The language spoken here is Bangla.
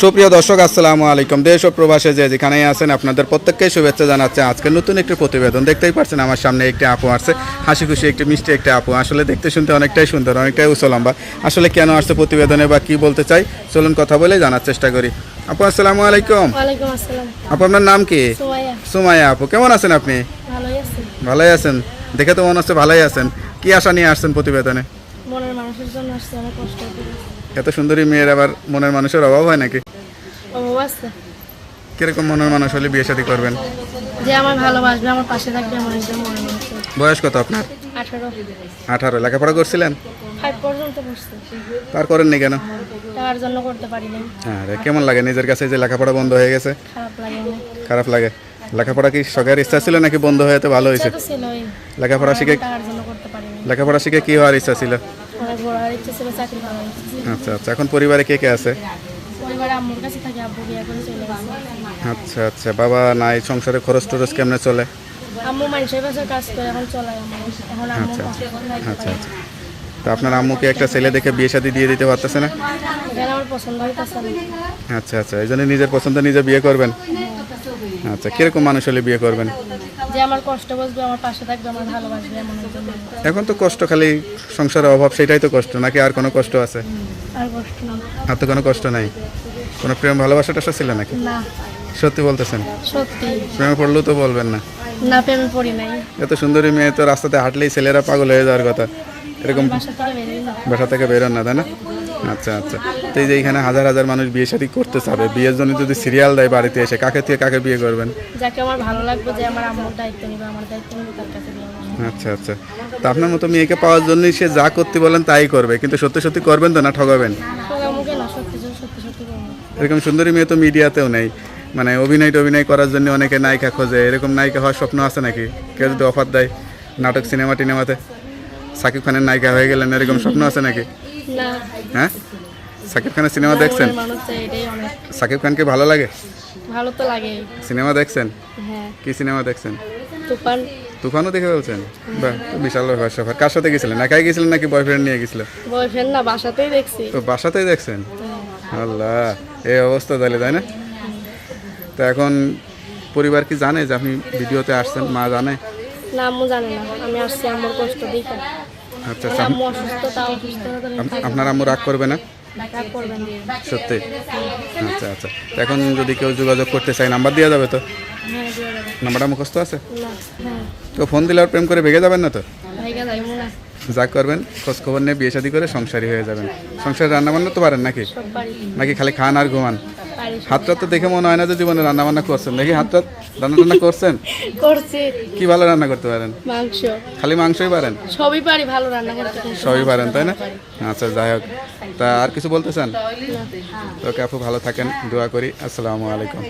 সুপ্রিয় দর্শক আসসালামু আলাইকুম। দেশ ও প্রবাসে যে যেখানেই আছেন আপনাদের প্রত্যেককে শুভেচ্ছা জানাচ্ছে। আজকে নতুন একটি প্রতিবেদন দেখতেই পাচ্ছেন আমার সামনে একটি আপু আসছে। হাসি খুশি একটি মিষ্টি একটি আপু। আসলে দেখতে শুনতে অনেকটাই সুন্দর অনেকটাই উসলম্বা আসলে কেন আসছে প্রতিবেদনে বা কি বলতে চাই চলুন কথা বলে জানার চেষ্টা করি। আপু আসসালামু আলাইকুম। আসসালাম। আপু আপনার নাম কি? সোমাইয়া। আপু কেমন আছেন আপনি? ভালোই আছেন? দেখে তো মনে হচ্ছে ভালোই আছেন। কি আশা নিয়ে আসছেন প্রতিবেদনে? মনের মানুষের জন্য আসছে অনেক কষ্ট এত সুন্দরী মেয়ের আবার মনের মানুষের অভাব হয় নাকি? অভাব আছে। কীরকম মনের মানুষ হলে বিয়ে শাদী করবেন? যে আমার ভালোবাসবে আমার পাশে থাকবে আমার একজন মনের মানুষ বয়স কত আপনার? আঠারো। লেখাপড়া করছিলেন? ফাইভ পর্যন্ত পড়ছে। তার করেননি কেন? টাকার জন্য করতে পারি নাই। আরে কেমন লাগে নিজের কাছে যে লেখাপড়া বন্ধ হয়ে গেছে? খারাপ লাগে খারাপ লাগে। লেখাপড়া কি শখের ইচ্ছা ছিল নাকি বন্ধ হয়ে তো ভালো হয়েছে? লেখাপড়া শিখে লেখাপড়া শিখে কি হওয়ার ইচ্ছা ছিল? অনেক বড় হওয়ার ইচ্ছা ছিল চাকরি করার ইচ্ছা ছিল। আচ্ছা আচ্ছা এখন পরিবারে কে কে আছে? পরিবারে আম্মুর কাছে থাকে আব্বু বিয়ে করে চলে গেছে। আচ্ছা আচ্ছা বাবা নাই সংসারে খরচ টরচ কেমনে চলে? আম্মু মানুষের কাছে কাজ করে এখন চলায় আমার এখন আম্মু আচ্ছা, আচ্ছা আচ্ছা তো আপনার আম্মুকে একটা ছেলে দেখে বিয়ে শাদী দিয়ে দিতে পারতেছে না? এটা আমার পছন্দ হইতেছে না। আচ্ছা আচ্ছা এই জন্য নিজের পছন্দ নিজে বিয়ে করবেন? আচ্ছা কীরকম মানুষ হলে বিয়ে করবেন? যে আমার কষ্ট বুঝবে আমার পাশে থাকবে আমার ভালোবাসবে এমন একজন মানুষ। এখন তো কষ্ট খালি সংসারের অভাব সেটাই তো কষ্ট। নাকি আর কোনো কষ্ট আছে? আর কষ্ট না। আর তো কোনো কষ্ট নাই। কোনো প্রেম ভালোবাসাটা ছিল নাকি? না। সত্যি বলতেছেন? সত্যি। প্রেমে পড়লেও তো বলবেন না। না প্রেমে পড়ি নাই। এত সুন্দরী মেয়ে তো রাস্তাতে হাঁটলেই ছেলেরা পাগল হয়ে যাওয়ার কথা। এরকম বাসা থেকে বেরিয়ে না। বাসা থেকে বেরোন না তাই না? আচ্ছা আচ্ছা। তো এই যে এখানে হাজার হাজার মানুষ বিয়ে শাদী করতে চাবে বিয়ের জন্য যদি সিরিয়াল দেয় বাড়িতে এসে কাকে থেকে কাকে বিয়ে করবেন? যাকে আমার ভালো লাগবে যে আমার আম্মুর দায়িত্ব নিবে আমার দায়িত্ব নিবে তার কাছে বিয়ে করব। আচ্ছা আচ্ছা। তো আপনার মতো মেয়েকে পাওয়ার জন্যই সে যা করতে বলেন তাই করবে কিন্তু সত্যি সত্যি করবেন তো না ঠকাবেন তবে আমাকে না সত্যি সত্যি সত্যি সত্যি করব। এরকম সুন্দরী মেয়ে তো মিডিয়াতেও নেই। মানে অভিনয় টভিনয় করার জন্য অনেকে নায়িকা খোঁজে এরকম নায়িকা হওয়ার স্বপ্ন আছে নাকি? কেউ যদি অফার দেয় নাটক সিনেমা টিনেমাতে? সাকিব খানের নায়িকা হয়ে গেলেন এরকম স্বপ্ন আছে নাকি? হ্যাঁ? সাকিব খানের সিনেমা দেখছেন? সাকিব খানকে ভালো লাগে? ভালো তো লাগে। সিনেমা দেখছেন? হ্যাঁ। কি সিনেমা দেখছেন? তুফান। তুফানও দেখে বলছেন বাহ তো বিশাল ব্যাপার সফর। কার সাথে গেছিলেন? একাই গেছিলেন নাকি বয়ফ্রেন্ড নিয়ে গেছিলেন বয়ফ্রেন্ড না বাসাতেই দেখছি। তো বাসাতেই দেখছেন? আল্লাহ এই অবস্থা তাহলে তাই না? তো এখন পরিবার কি জানে যে আপনি ভিডিওতে আসছেন? মা জানে? না আম্মু জানে না। আমি আসছি আম্মুর কষ্ট দেখে। আচ্ছা আপনার আম্মু রাগ করবে না। সত্যি? আচ্ছা আচ্ছা। এখন যদি কেউ যোগাযোগ করতে চায় নাম্বার দেওয়া যাবে তো? হ্যাঁ নাম্বারটা মুখস্থ আছে? হ্যাঁ। তো ফোন দিলে আর প্রেম করে ভেগে যাবেন না তো? হয়। যা করবেন খোঁজ খবর নিয়ে বিয়ে শাদী করে সংসারী হয়ে যাবেন। সংসারে রান্না বান্না তো পারেন নাকি? নাকি খালি খান আর ঘুমান? হাতটা তো দেখে মনে হয় না যে জীবনে রান্না বান্না করছেন। দেখি হাতটা রান্না টান্না করছেন? করছি। কি ভালো রান্না করতে পারেন? মাংস। খালি মাংসই পারেন? সবই পারি ভালো রান্না করতে সবই পারেন তাই না? আচ্ছা যাই হোক। তা আর কিছু বলতে চান। ওকে আপু ভালো থাকেন দোয়া করি। আসসালামু আলাইকুম।